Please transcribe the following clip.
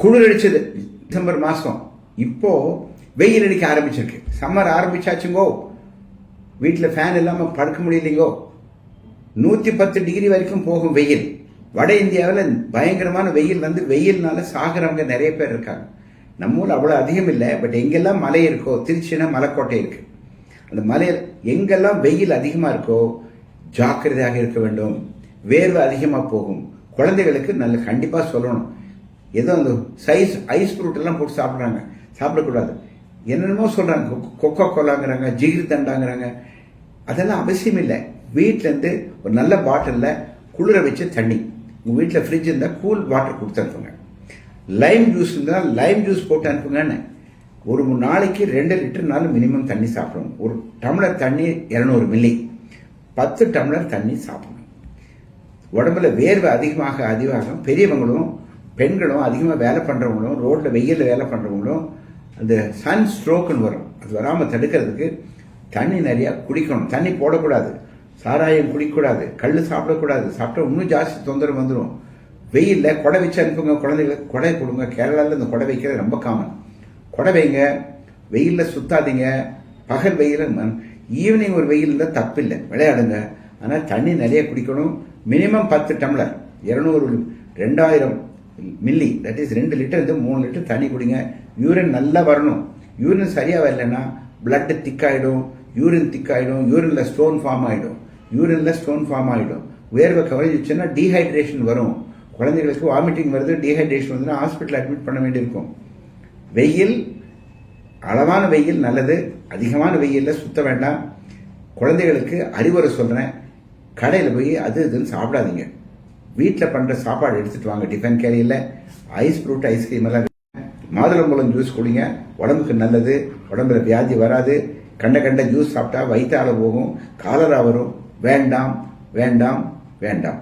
குளிர் அடிச்சது. டிசம்பர் மாதம் இப்போ வெயில் அடிக்க ஆரம்பிச்சிருக்கு. சம்மர் ஆரம்பிச்சாச்சுங்கோ. வீட்டில் ஃபேன் இல்லாமல் படுக்க முடியலைங்கோ. நூற்றி பத்து டிகிரி வரைக்கும் போகும் வெயில். வட இந்தியாவில் பயங்கரமான வெயில் வந்து வெயில்னால சாகிறவங்க நிறைய பேர் இருக்காங்க. நம்ம ஊரில் அவ்வளோ அதிகம் இல்லை பட் எங்கெல்லாம் மலை இருக்கோ திருச்சினா மலைக்கோட்டை இருக்கு. அந்த மலையில் எங்கெல்லாம் வெயில் அதிகமாக இருக்கோ ஜாக்கிரதையாக இருக்க வேண்டும். வேர்வை அதிகமாக போகும். குழந்தைகளுக்கு நல்ல கண்டிப்பாக சொல்லணும். ஏதோ அந்த சைஸ் ஐஸ் ஃப்ரூட்டெல்லாம் போட்டு சாப்பிட்றாங்க. சாப்பிடக்கூடாது. என்னென்னமோ சொல்கிறாங்க கொக்கோ கோலாங்கிறாங்க ஜிகிரி தண்டாங்கிறாங்க. அதெல்லாம் அவசியம் இல்லை. வீட்டிலேருந்து ஒரு நல்ல பாட்டிலில் குளிர வச்ச தண்ணி. உங்கள் வீட்டில் ஃப்ரிட்ஜ் இருந்தால் கூல் வாட்டர் கொடுத்து அனுப்புங்க. லைம் ஜூஸ் இருந்தால் லைம் ஜூஸ் போட்டு அனுப்புங்கன்னு. ஒரு மூணு நாளைக்கு ரெண்டு லிட்டர் நாள் மினிமம் தண்ணி சாப்பிடணும். ஒரு டம்ளர் தண்ணி இரநூறு மில்லி பத்து டம்ளர் தண்ணி சாப்பிடணும். உடம்புல வேர்வை அதிகமாக அதிகமாக பெரியவங்களும் பெண்களும் அதிகமாக வேலை பண்ணுறவங்களும் ரோட்டில் வெயிலில் வேலை பண்ணுறவங்களும் அந்த சன் ஸ்ட்ரோக்குன்னு வரும். அது வராமல் தடுக்கிறதுக்கு தண்ணி நிறையா குடிக்கணும். தண்ணி போடக்கூடாது. சாராயம் குடிக்கக்கூடாது. கல் சாப்பிடக்கூடாது. சாப்பிட்டா இன்னும் ஜாஸ்தி தொந்தரவு வந்துடும் வெயிலில் கொடை வச்சு அனுப்புங்க குழந்தைகளுக்கு கொடை கொடுங்க. கேரளாவில் இந்த கொடை வைக்கிறது ரொம்ப காமன் கொடை வைங்க வெயிலில் சுத்தாதீங்க. பகல் வெயில் ஈவினிங் ஒரு வெயில் இருந்தால் தப்பில்லை. விளையாடுங்க. ஆனால் தண்ணி நிறைய குடிக்கணும். மினிமம் பத்து டம்ளர் இரநூறு ரெண்டாயிரம் மில்லி தட் இஸ் ரெண்டு லிட்டர் இருந்து மூணு லிட்டர் தண்ணி குடிங்க. யூரின் நல்லா வரணும். யூரின் சரியாக வரலைன்னா திக் திக்காயிடும் யூரின் திக்காயிடும் யூரினில் ஸ்டோன் ஃபார்ம் ஆகிடும் யூரினில் ஸ்டோன் ஃபார்ம் ஆகிடும் வேர்வை குறைஞ்சிச்சுன்னா டீஹைட்ரேஷன் வரும். குழந்தைகளுக்கு வாமிட்டிங் வருது டீஹைட்ரேஷன் வருதுன்னா ஹாஸ்பிட்டல் அட்மிட் பண்ண வேண்டியிருக்கும். வெயில் அளவான வெயில் நல்லது. அதிகமான வெயிலில் சுத்த வேண்டாம். குழந்தைகளுக்கு அறிவுரை சொல்கிறேன் கடையில் போய் அது இதுன்னு சாப்பிடாதீங்க. வீட்டில் பண்ணுற சாப்பாடு எடுத்துகிட்டு வாங்க. டிஃபன் கேரியில் ஐஸ் ஃப்ரூட் ஐஸ்கிரீம் எல்லாம் மாதுளம்பழம் ஜூஸ் குடிங்க. உடம்புக்கு நல்லது. உடம்புல வியாதி வராது. கண்ட கண்ட ஜூஸ் சாப்பிட்டா வயிற்றால போகும். காலரா வரும். வேண்டாம் வேண்டாம் வேண்டாம்.